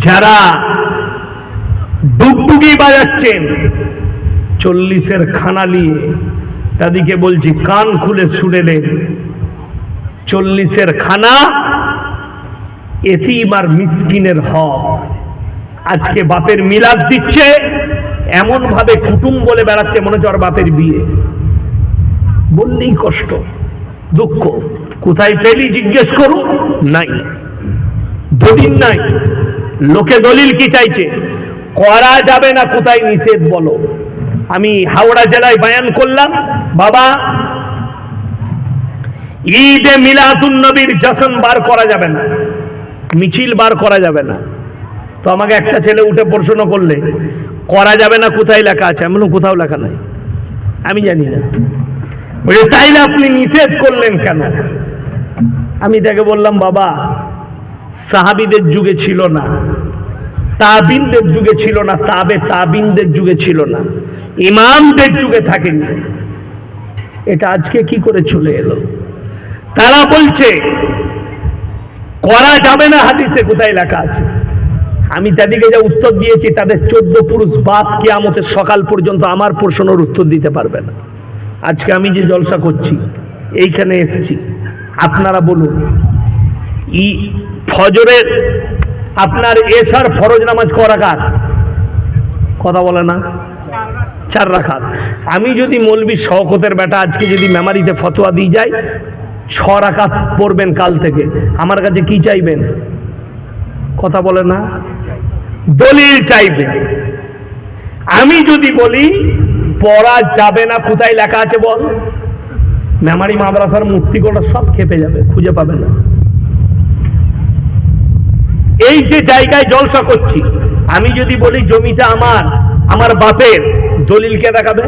যারা ডুগডুগি বাজাচ্ছেন, চল্লিশের খানা নিয়ে তাদেরকে বলছি, কান খুলে শুনেলেন চল্লিশের খানা এতিম আর মিসকিনের হক। আজকে বাপের মিলাদ দিচ্ছে এমন ভাবে কুটুম বলে বেড়াচ্ছে মনে হচ্ছে বাপের বিয়ে। বললেই কষ্ট, দুঃখ। কোথায় পেলি জিজ্ঞেস করুন? নাই। দুদিন নাই। লোকে দলিল কি চাইছে? করা যাবে না, কোথায় নিষেধ বলো? আমি হাওড়া জেলায় বায়ান করলাম, বাবা, ঈদে মিলাদুন নবীর জশন বার করা যাবে না, মিছিল বার করা যাবে না। তো আমাকে একটা ছেলে উঠে প্রশ্ন করলে, করা যাবে না, কোথায় লেখা আছে? আমি কোথাও লেখা নাই। আমি জানি না। বলে, তাইলে আপনি নিষেধ করলেন কেন? আমি তাকে বললাম, বাবা, সাহাবিদের যুগে ছিল না। তাবিনদের যুগে ছিল না, তাবে তাবিনদের যুগে ছিল না, ইমামদের যুগে থাকেনি। এটা আজকে কি করে চলে এলো? তারা বলছে, করা যাবে না হাদিসে, কোথায় লেখা আছে? আমি তাদেরকে যা উত্তর দিয়েছি, তাদের চোদ্দ পুরুষ বাপ কিয়ামতের সকাল পর্যন্ত আমার প্রশ্নের উত্তর দিতে পারবে না। আজকে আমি যে জলসা করছি, এইখানে এসেছি। আপনারা বলুন, ই ফজরের আপনার এসার ফরজ নামাজ ক রাখাত কথা বলে না? চার রাখাত আমি যদি মৌলবী শওকতের বেটা, আজকে যদি মেমারিতে ফতোয়া দিয়ে যাই, ছ রাখাত পড়বেন কাল থেকে। আমার কাছে কি চাইবেন? কথা বলে না? দলিল চাইবেন আমি যদি বলি, পড়া যাবে না, কোথায় লেখা আছে বল? মেমারি মাদ্রাসার মূর্তি গোটা সব খেপে যাবে, খুঁজে পাবে না। এই যে জায়গায় জলসা করছি, আমি যদি বলি জমিটা আমার আমার বাপের, দলিল কে দেখাবে?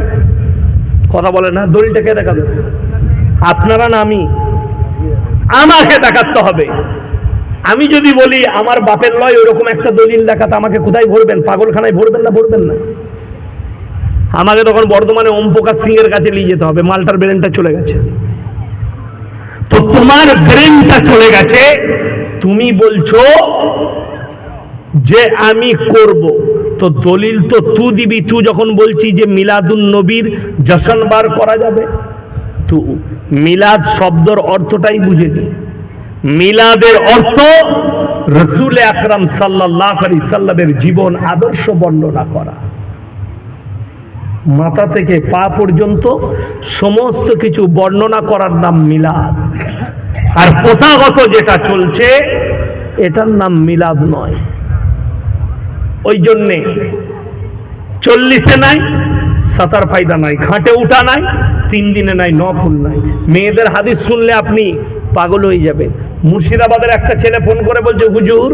কথা বলে না, দলিলটা কে দেখাবে? আপনারা না আমি। আমাকে দেখাতে হবে। আমি যদি বলি আমার বাপের লয় ওরকম একটা দলিল দেখাতে আমাকে কোথায় ভরবেন? পাগলখানায় ভরবেন না ভরবেন না? আমাকে তখন বর্ধমানে ওম প্রকাশ সিং এর কাছে নিয়ে যেতে হবে, মালটার ব্রেনটা চলে গেছে। তো তোমার ব্রেনটা চলে গেছে তুমি বলছো যে আমি করব। তো দলিল তো তু দিবি, তু যখন বলছি যে মিলাদুন নবীর জশন বার করা যাবে, তু মিলাদ শব্দর অর্থটাই বুঝে নি। মিলাদের অর্থ রসুল আকরাম সাল্লাহ আলি সাল্লামের জীবন আদর্শ বর্ণনা করা। মাথা থেকে পা পর্যন্ত সমস্ত কিছু বর্ণনা করার নাম মিলাদ। আর প্রথাগত যেটা চলছে, এটার নাম মিলাদ নয়। ওই জন্যে চল্লিশে নাই, সাতার ফায়দা নাই, ঘাটে উঠা নাই, তিন দিনে নাই নফুল নাই। মেয়েদের হাদিস শুনলে আপনি পাগল হয়ে যাবেন। মুর্শিদাবাদের একটা ছেলে ফোন করে বলছে, হুজুর,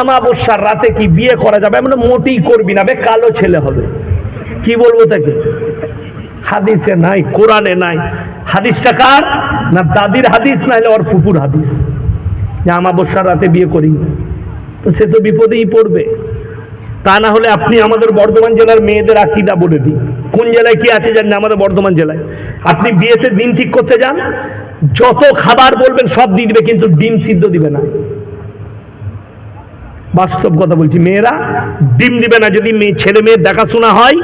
আমাবস্যার রাতে কি বিয়ে করা যাবে? আমরা মোটেই করবি না বে কালো ছেলে হবে। কি বলব তাকে? হাদিসে নাই, কোরআনে নাই। হাদিসটা কার? না দাদির হাদিস, না হলে ওর ফুপুর হাদিস। যে আমাবস্যার রাতে বিয়ে করি। তো সে তো বিপদেই পড়বে। তা না হলে আপনি আমাদের বর্ধমান জেলার মেয়েদের আকিদা বলে দিন। কোন জেলায় কি আছে জানেন আমাদের বর্ধমান জেলায়? আপনি বিয়েতে দিন ঠিক করতে যান। যত খাবার বলবেন সব দিয়ে দিবে, কিন্তু ডিম সিদ্ধ দিবে না। বাস্তব কথা বলছি, মেয়েরা ডিম দিবে না। যদি মেয়ে ছেলে মেয়ের দেখাশোনা হয়,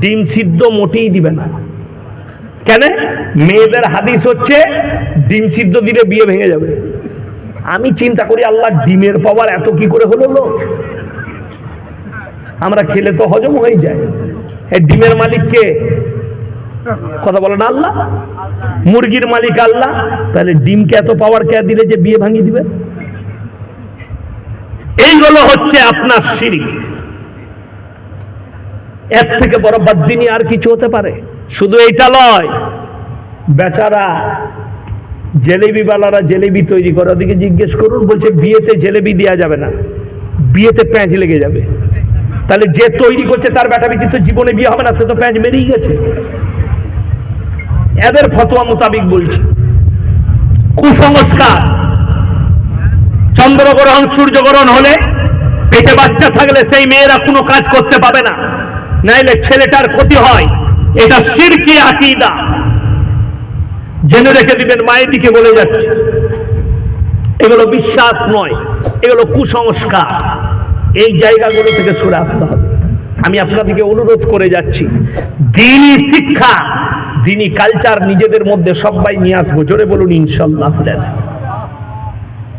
ডিম সিদ্ধ মোটেই দিবে না। কেন? মেয়েদের হাদিস হচ্ছে, ডিম সিদ্ধ দিলে বিয়ে ভেঙে যাবে। আমি চিন্তা করি, আল্লাহ ডিমের পাওয়ার এত কি করে হলো লোক? আমরা খেলে তো হজম হয়ে যায়। এই ডিমের মালিক কে? কথা বলেন আল্লাহ? মুরগির মালিক আল্লাহ। তাহলে ডিমকে এত পাওয়ার কে দিলে যে বিয়ে ভাঙিয়ে দিবে? এইগুলো হচ্ছে আপনার সিঁড়ি। এর থেকে বড় বাদ্দিনী আর কিছু হতে পারে। শুধু এইটা লয়। বেচারা জেলেবিওয়ালারা জেলেবি তৈরি করে। ওদিকে জিজ্ঞেস করুন, বলছে বিয়েতে জেলেবি দেওয়া যাবে না। বিয়েতে প্যাঁচ লেগে যাবে। তাহলে যে তৈরি করছে তার বেটা বেটি তো জীবনে বিয়ে হবে না, সে তো প্যাঁচ মেরেই গেছে। এদের ফতোয়া মোতাবিক বলছি। কুসংস্কার। চন্দ্রগ্রহণ, সূর্যগ্রহণ হলে পেটে বাচ্চা থাকলে সেই মেয়েরা কোনো কাজ করতে পাবে না। নাইলে ছেলেটার ক্ষতি হয়। এটা সিরকি আকিদা। জেনে রেখে দিবেন মায়ের দিকে বলে যাচ্ছে। এগুলো বিশ্বাস নয়, এগুলো কুসংস্কার। এই জায়গাগুলো থেকে সরে আসতে হবে। আমি আপনাদেরকে অনুরোধ করে যাচ্ছি, দিনই শিক্ষা, দিনই কালচার নিজেদের মধ্যে সবাই নিয়ে আসব। জোরে বলুন, ইনশাল্লাহ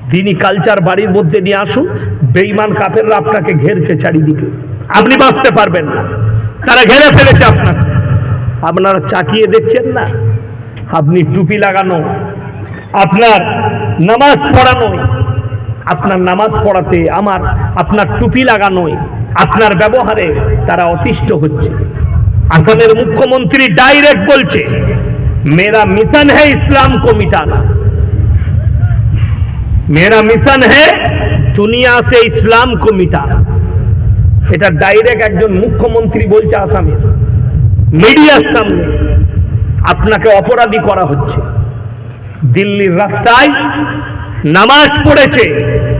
দিনই কালচার বাড়ির মধ্যে নিয়ে আসুন বেইমান কাফেররা আপনাকে ঘেরছে চারিদিকে। আপনি বাঁচতে পারবেন না। তারা ঘেরে ফেলেছে আপনাকে। আপনারা চাকিয়ে দেখছেন না? আপনি টুপি লাগানো, আপনার নামাজ পড়ানোয় আপনার নামাজ পড়াতে আমার, আপনার টুপি লাগানোয় আপনার ব্যবহারে তারা অতিষ্ঠ হচ্ছে। আসামের মুখ্যমন্ত্রী ডাইরেক্ট বলছে, মেরা মিশন হ্যাঁ ইসলাম কো মিটানা। মেরা মিশন হ্যাঁ দুনিয়া সে ইসলাম কো মিটানা। এটা ডাইরেক্ট একজন মুখ্যমন্ত্রী বলছে আসামের। মিডিয়ার সামনে আপনাকে অপরাধী করা হচ্ছে। দিল্লির রাস্তায় নামাজ পড়েছে,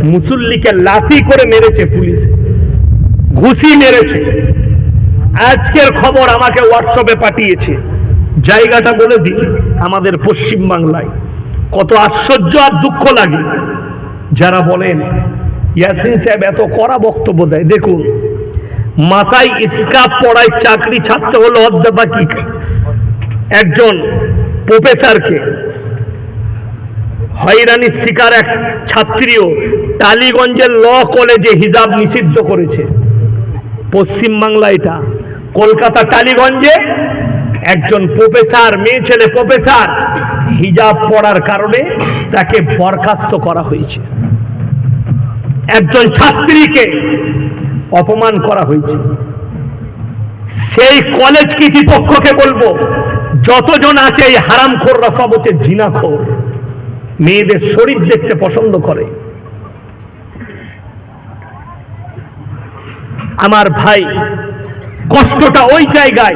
মুসল্লিকে লাথি করে মেরেছে পুলিশ, ঘুষি মেরেছে। আজকের খবর আমাকে হোয়াটসঅ্যাপে পাঠিয়েছে। জায়গাটা বলে দিই, আমাদের পশ্চিম বাংলায়। কত আশ্চর্য আর দুঃখ লাগে। যারা বলেন, ইয়াসিন সাহেব এত কড়া বক্তব্য দেয়, দেখুন মাথায় স্কাপ পড়ায় চাকরি ছাড়তে হলো অধ্যাপক একজন প্রফেসরকে। হয়রানির শিকার এক ছাত্রীও টালিগঞ্জের ল কলেজে হিজাব নিষিদ্ধ করেছে। পশ্চিমবাংলা এটা। কলকাতা টালিগঞ্জে একজন প্রফেসর, মেয়ে ছেলে প্রফেসর, হিজাব পড়ার কারণে তাকে বরখাস্ত করা হয়েছে। একজন ছাত্রীকে অপমান করা হয়েছে। সেই কলেজ কর্তৃপক্ষকে বলব? যতজন আছে এই হারামখোররা সব হচ্ছে জিনাখোর। মেয়েদের শরীর দেখতে পছন্দ করে। আমার ভাই, কষ্টটা ওই জায়গায়।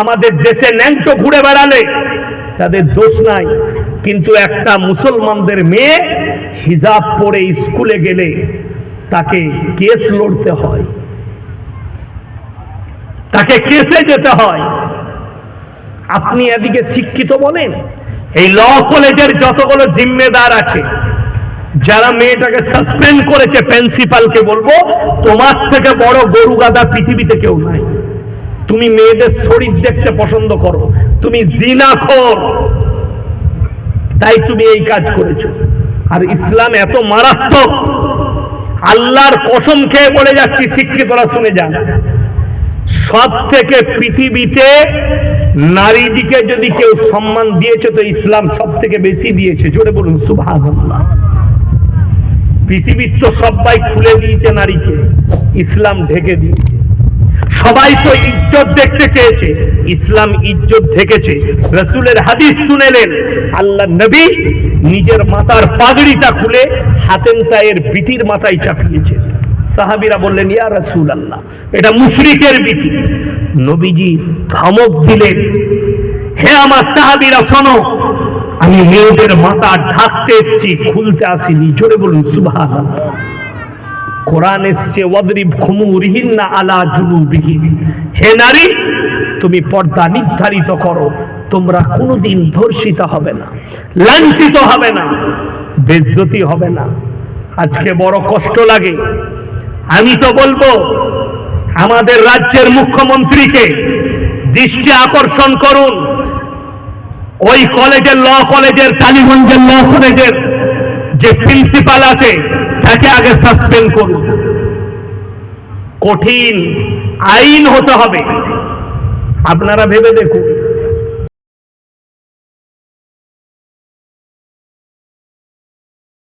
আমাদের দেশে ন্যাংটো ঘুরে বেড়ালে তাদের দোষ নাই। কিন্তু একটা মুসলমানদের মেয়ে হিজাব পরে স্কুলে গেলে তাকে কেস লড়তে হয়। তাকে কেসে যেতে হয়। আপনি এদিকে শিক্ষিত বলেন? এই ল কলেজের যতগুলো জিম্মেদার আছে, যারা মেয়েটাকে সাসপেন্ড করেছে প্রিন্সিপালকে বলব, তোমার থেকে বড় গরু গাদা পৃথিবীতে কেউ নাই। তুমি মেয়েদের শরীর দেখতে পছন্দ করো, তুমি জিনা খোর। তাই তুমি এই কাজ করেছ। আর ইসলাম এত মারাত্মক আল্লাহর কসম খেয়ে বলে যাচ্ছি শিক্ষিতরা শুনে যান। সব থেকে পৃথিবীতে নারীদিকে যদি কেউ সম্মান দিয়েছে, তো ইসলাম সব থেকে বেশি দিয়েছে। জোরে বলুন সুভাগ পৃথিবীর তো সবাই খুলে দিয়েছে নারীকে, ইসলাম ঢেকে দিয়েছে। সবাই তো ইজ্জত দেখতে চেয়েছে, ইসলাম ইজ্জত ঢেকেছে, রসুলের হাদিস শুনেলেন। আল্লাহ নবী নিজের মাথার পাগড়িটা খুলে হাতেন তায়ের বিটির মাথায় চাপিয়েছে। সাহাবিরা বললেন, ইয়া রসুল আল্লাহ এটা মুশরিকের বিটি। নবীজি ধমক দিলেন, হে আমার সাহাবিরা, শোনো, আমি মেয়েদের মাথা ঢাকতে এসেছি, খুলতে আসিনি। জোরে বলুন সুভাষ কোরআন এসছে, ওয়াদরিব খুমুরিহিন্না আলা তুমি পর্দা নির্ধারিত করো, তোমরা কোনোদিন ধর্ষিত হবে না হবে না। আজকে বড় কষ্ট লাগে। আমি তো বলব, আমাদের রাজ্যের মুখ্যমন্ত্রীকে দৃষ্টি আকর্ষণ করুন। ওই কলেজের ল কলেজের, টালিগঞ্জের ল কলেজের যে প্রিন্সিপাল আছে তাকে আগে সাসপেন্ড করুন। কঠিন আইন হতে হবে। আপনারা ভেবে দেখুন।